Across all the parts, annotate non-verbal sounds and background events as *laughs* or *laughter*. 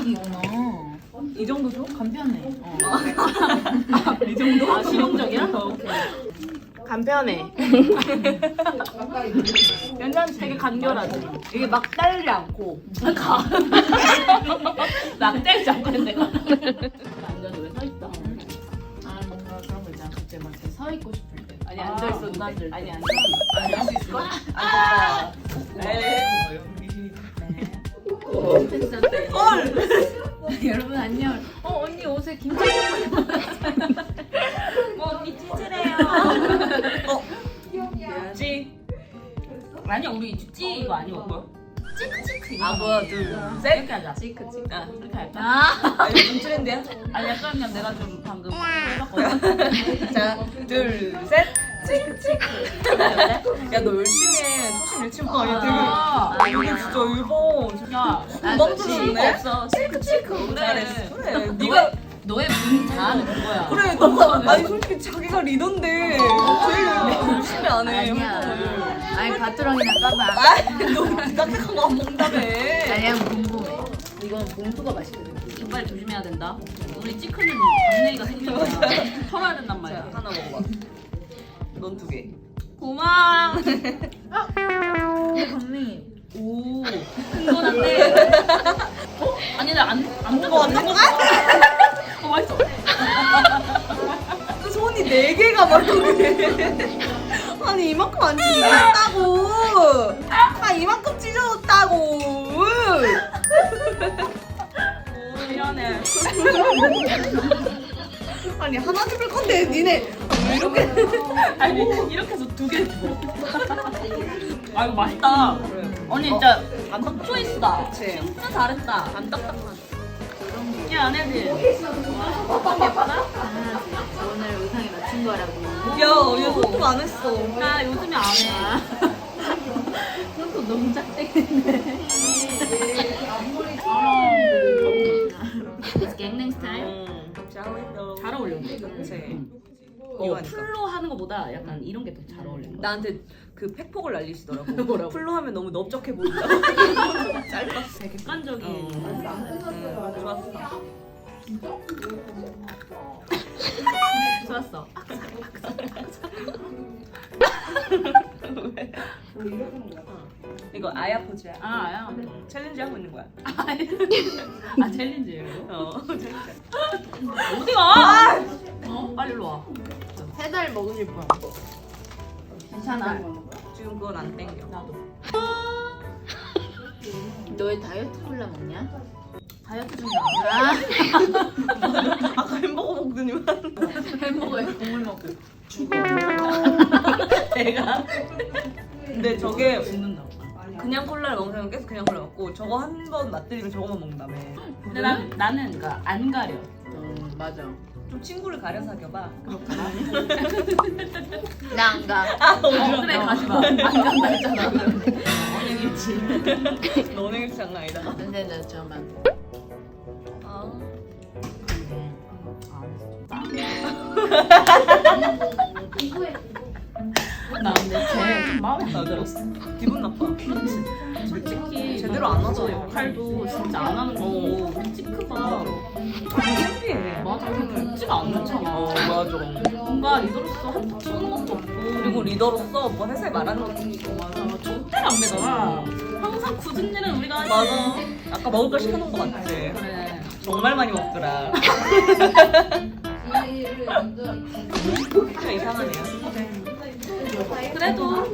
이런 식이구나. 이 정도 줘? 간편해. 어. 이 정도? 아 실용적이야? 간편해. 괜찮지? 되게 간결하지. 이게 막 딸지 않고. *laughs* 막 떼지 않고 했는데. *laughs* 앉아서 왜서 있다. 아 뭔가 그런 거 있잖아. 갑자기 막 이렇게 서 있고 싶을 때. 아니 아, 앉아 있어. 못 앉을 때. 아니 앉아. 앉을 수 있을 걸? 앉았 *laughs* 여러분 안녕. 어 언니 옷에 김치국물 *laughs* 뭐 언니 찌질해요. 찌. 아니야 우리 찌 이거 아니고 뭐야? 찌크찌크. 아 뭐야 둘 셋 이렇게 하자. 찌크찌크. 아 이렇게 할까? 아 이거 좀 트렌드야? 아니 약간 그냥 내가 좀 방금 *laughs* 해봤거든. 자, 둘, 셋. 야, 너 열심히 해. 초심 잃지 마. 얘 되게. 아, 아, 이거 진짜 일본. 야, 금방 친구 들었네? 없어. 찌크찌크. 그래, 그래. 너의 네가 너의 분 잘하는 그거야. 그래, 너가 아니 솔직히 자기가 리더인데 제일 열심히 안 해. 아니야. 아니 가뚜랑이나 까봐. 아, 너 딱딱한 거안 먹는다며. 아니야 궁금해. 이건 봉투가 맛있거든. 이빨 조심해야 된다. 우리 찌크는 박내기가 생기는 거야. 털어야 된단 자, 말이야. 하나 먹어봐. 넌 두 개. 고마워. 언니. 오, 큰 거는데. 어? 아니, 나안안 어, 안 먹어. 어, 맛있어. 그 손이 네 개가 막 이렇게. 아니 이만큼 안 찢어졌다고. 아 이만큼 찢어졌다고. 미안해. 아니 하나 집을 건데 니네 왜 이렇게? *laughs* 아니, 이렇게 해서 두 개 줘. 아, 이거 맛있다. 언니 진짜 안 초이스다. 진짜 잘했다. 안 딱딱한. 야, 안 해지. 오늘 의상에 맞춘 거라고. 야, 얘 소통 안 했어. 나 요즘에 안 해. *laughs* 손톱 너무 짝짝인데. It's 갱냉 스타일. 음, 잘했어. 잘 어울려. 그치. 어, 이거 하니까. 풀로 하는 것보다 약간 이런 게 더 잘 어울리는 거. 나한테 그 팩폭을 날리시더라고. *laughs* 뭐라고? 풀로 하면 너무 넓적해 보인다. 짧았어. *laughs* 되게 객관적인. 음, 좋았어. *laughs* 좋았어. 이거 아야 포즈야. 아, 아야. 챌린지 하고 있는 거야. 아, 챌린지예요. 어, 챌린지. 어디가? 어? 빨리 일로 와. 세달 먹고 싶어. 괜찮아. 지금 그건 안 땡겨. 나도. *laughs* 너의 다이어트 콜라 먹냐? 다이어트 중이야. 아 *laughs* 아까 햄버거 먹더니만. *laughs* 햄버거에 국물 먹고. 내가. 근데 저게 죽는다. 그냥 콜라를 먹는 사람은 계속 그냥 콜라 먹고 저거 한 번 맛들이면 저거만 먹는다며. 근데 난, 나는 그러니까 안 가려. 음 맞아. 좀 친구를 가려 사귀어봐. *laughs* 나안 가. 어, 그래, 가지 마. 안 간다 했잖아. 너네 장난 아니다. 근데 나 저만. 아. *laughs* 나 근데 쟤 마음에 안 들었어. 기분 나빠. 솔직히 제대로 안 하잖아. 저 역할도 진짜 안 하는 거고 치크가 창피해. 맞아 듣지가 않잖아. 어 맞아. 뭔가 리더로서 한턱 쏘는 것도 없고 그리고 리더로서 뭐 회사에 말하는 것도 있고. 맞아 절대로 안 되잖아. 항상 굳은 일은 우리가 하지. 맞아. 아까 먹을 거 시켜놓은 거 맞지? 그래. 정말 많이 먹더라. *laughs* 진짜 이상하네요. 그래도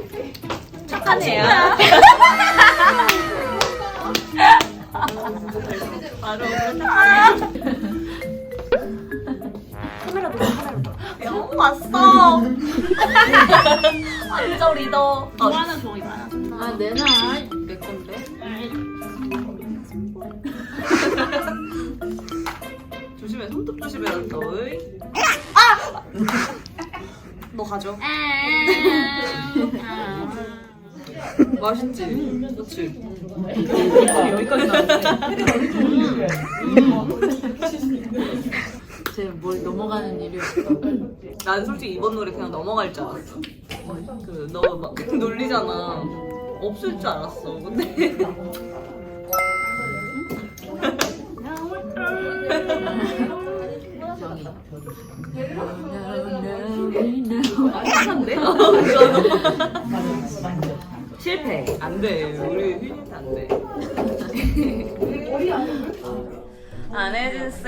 착한 애야. 맞아, 착한 애. 야, 왔어. 완전 리더. 어, 좋아하는 종이 많아. 아 내놔. 내 건데. 조심해, 손톱 조심해, 너의. 아! 너 가져. 맛있지? 그치? 여기까지 나왔네. 쟤뭘 넘어가는 일이 없어. 난 솔직히 이번 노래 그냥 넘어갈 줄 알았어. 그, 너 막 *laughs* 놀리잖아. 없을 줄 알았어. 근데 실패. 안 돼. 우리 휘니트 안 돼. 안혜진 씨.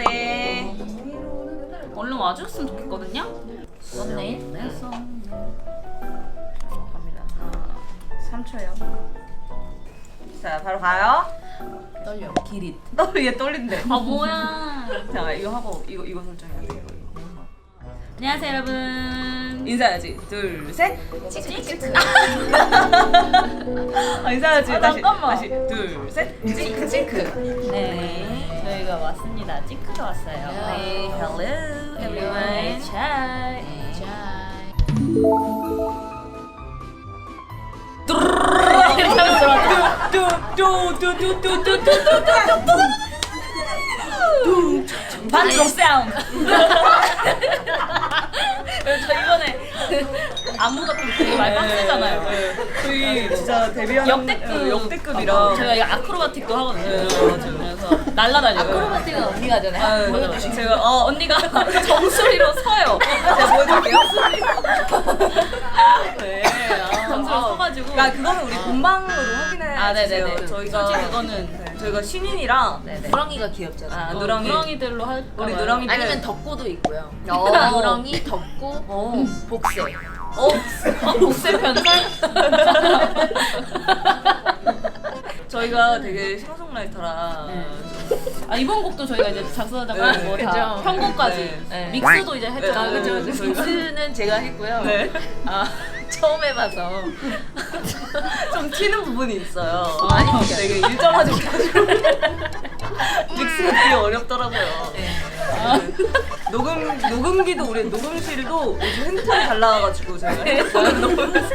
얼른 와줬으면 좋겠거든요. 맞네. 갑니다. 하나, 3초요. 자, 바로 가요. 기릿. 너얘 떨린대. 아 뭐야? *laughs* 자, 이거 하고 이거 이거 설정해야 돼. 이거. 이거. 안녕하세요 여러분. 인사해야지. 둘, 셋. 찌찌찌. *laughs* 아, 인사해야지. 아, 다시. 잠깐만. 다시. 둘, 셋. 찌크 찌크. 네, 저희가 왔습니다. 찌크가 왔어요. 네, hello everyone. 잘. 자. 반쪽 사운드. 저 이번에 안무 같은 거 되게 많이 빡세잖아요. 네. 저희 진짜 데뷔하는 역대급 네, 역대급이라. 저희가 이거 아크로바틱도 하거든요. 그래서 날라다녀요. 아크로바틱은 언니가 하잖아요. 아, 네. 보여주시 제가 어 언니가 정수리로 서요. 제가 보여드릴게요. 네. 정수리로 서가지고. 아, 그거는 우리 본방으로 확인해 아, 주세요. 네네네. 저희가 솔직히 그거는 네, 저희가 신인이랑 누렁이가 귀엽잖아. 아, 어, 누렁이. 누렁이들로 할 우리 거예요. 누렁이들 아니면 덕구도 있고요. 어. *laughs* 누렁이, 덕구, 어. 복세. 어, 어, 복세 편살? *laughs* 저희가 되게 싱어송라이터라 네. 아 이번 곡도 저희가 이제 작사하다가 네, 뭐다 그죠. 편곡까지 네. 믹스도 이제 했죠. 네, 그죠, 그죠. 믹스는 제가 했고요. 네. 아 *laughs* 처음 해봐서 *laughs* 좀 튀는 부분이 있어요. 어, 많이 튀어요. 되게 일정하지 못하시고 *laughs* 믹스가 되게 어렵더라고요. 네. 그 녹음 녹음기도 우리 녹음실도 요즘 핸드폰이 잘 나와가지고 제가 핸드폰을 넣으면서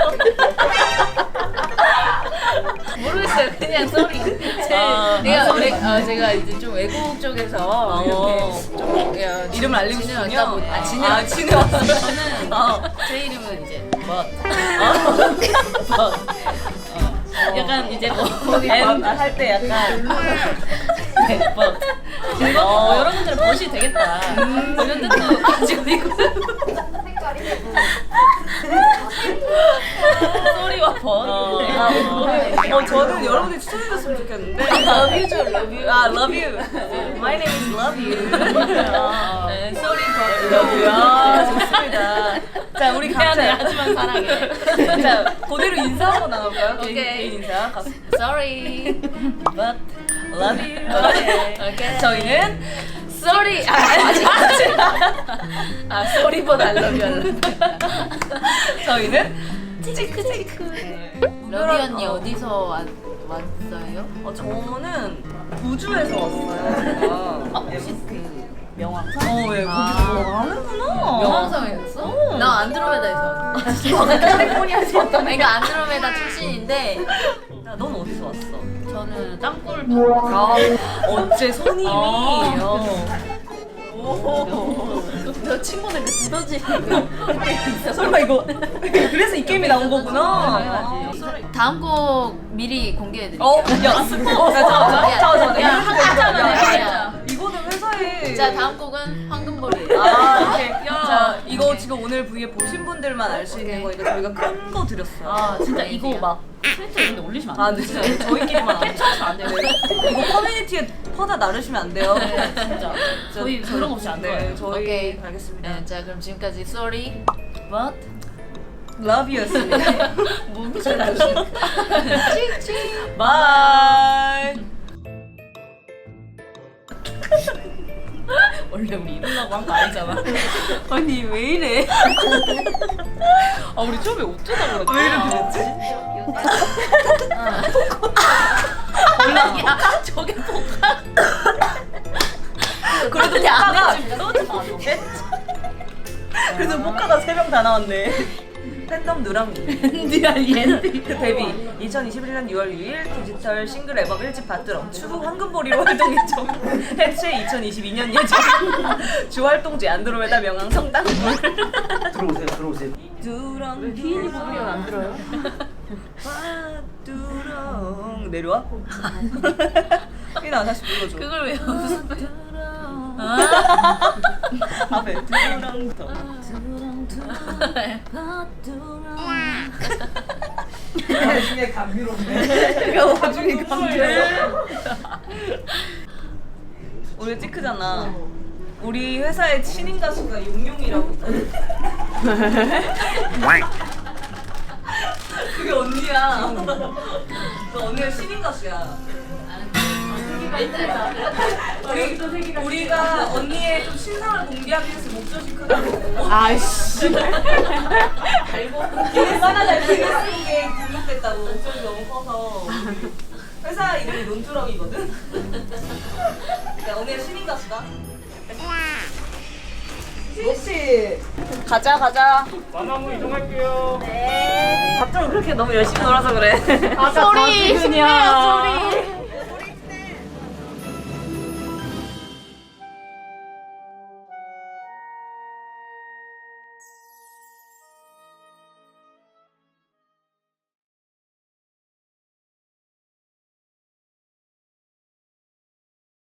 모르겠어요. 그냥 쏘리. 제, 아, 내가 아, 외, 어, 제가 이제 좀 외국 쪽에서 어. 이렇게 좀 야, 이름을 알리고 싶군요. 보니 아 진을 아, 왔어요. 저는 어. 제 이름은 이제 멋. 약간 이제 뭐 할때 약간 네, 뭐 이거 어. 뭐 여러분들은 멋이 되겠다. 뭐 이런 뜻도 가지고 있고. 소리와 번. 어, 어, 어, 저는 여러분이 추천해줬으면 좋겠는데. Love you, 죠, love you. 아, love you. My name is love you. 아, 네, 소리 번. love you. 아, 좋습니다. 자, 우리 미안해 각자. 하지만 사랑해. 자, 그대로 인사 한번 나눠볼까요? 개인, 오케이. 개인 인사. 가- Sorry. But love you. 오케이. 오케이. 저희는 Sorry. 아, 아직 아직. 아, love you. I love you. 저희는 치크 치크. 러비 언니 어디서 왔, 왔어요? 어, 저는 우주에서 왔어요. 아, 그 명왕사? 어, 예, 아. 거기서 아는구나. 명왕성에서? 어. 나 안드로메다에서. 캘리포니아에서 왔다. 그러니까 안드로메다 출신인데 야, 넌 어디서 왔어? 저는 땅굴 아, 어째 손님이. 아. 어. 너 친구들 그 두더지 *laughs* 설마 이거 그래서 이 게임이 나온 거구나. 당연하지. 다음 곡 미리 공개해드릴게요. 어, 야, 스포. 야, 잠깐만, 잠깐만, 야, 잠깐만. 하잖아, 야, 야, 야. 이거는 회사에. 자 다음 곡은 황금볼이에요. 아, 오케이. 야. 자, 이거 지금 오늘 V에 보신 분들만 알 수 있는 거니까 저희가 큰 거 드렸어요. 아 진짜 이거 막 트위터 이런 데 올리시면 아, 안 돼요. 진짜 저희끼리만 안 캡처하시면 안 돼요. 이거 커뮤니티에 퍼다 나르시면 안 돼요. 네, 진짜. 저희 그런 거 없이 안 네, 돼요. 저희 오케이. 알겠습니다. 네, 자 그럼 지금까지 Sorry. But Love you였습니다. *laughs* 몸이 잘 나오시네. 바이. *laughs* 원래 우리 이러려고 한 거 아니잖아. 아니 왜 이래? 아 우리 처음에 어쩌다 그랬지? 왜 이렇게 됐지? 야, 저게 복학. 그래도. 너. 그래도 모카가 세 명 다 나왔네. 팬덤 누렁이. 니가 얘는 데뷔 2021년 6월 6일 디지털 싱글 앨범 1집 받들어 추후 황금보리로 활동 *laughs* 예정 해체 2022년 예정 주 활동지 안드로메다 명왕 성당물 *laughs* 들어오세요, 들어오세요. 두렁 소리 안 들어요? *laughs* 두 내려와? 희나 다시 불러줘. 그걸 왜 연습해? 앞에 두랑부터. 나중에 감미롭네. 내가 나중에 감미로워. 우리 찌크잖아. 우리 회사에 신인 가수가 용용이라고. 그게 언니야. 그 언니가 신인 가수야. 우리, 우리가 언니의 좀 신상을 공개하기 위해서 목젖이 크다고. 아이씨. 기획 하나가 기획속에 등록됐다고 목적이 너무 커서 회사 이름이 논두렁이거든? 그러니까 오늘 신인 가수다 혹시 가자 가자 마마무 이동할게요. 갑자기 그렇게 너무 열심히 놀아서 그래 소리, 신기해요, 소리.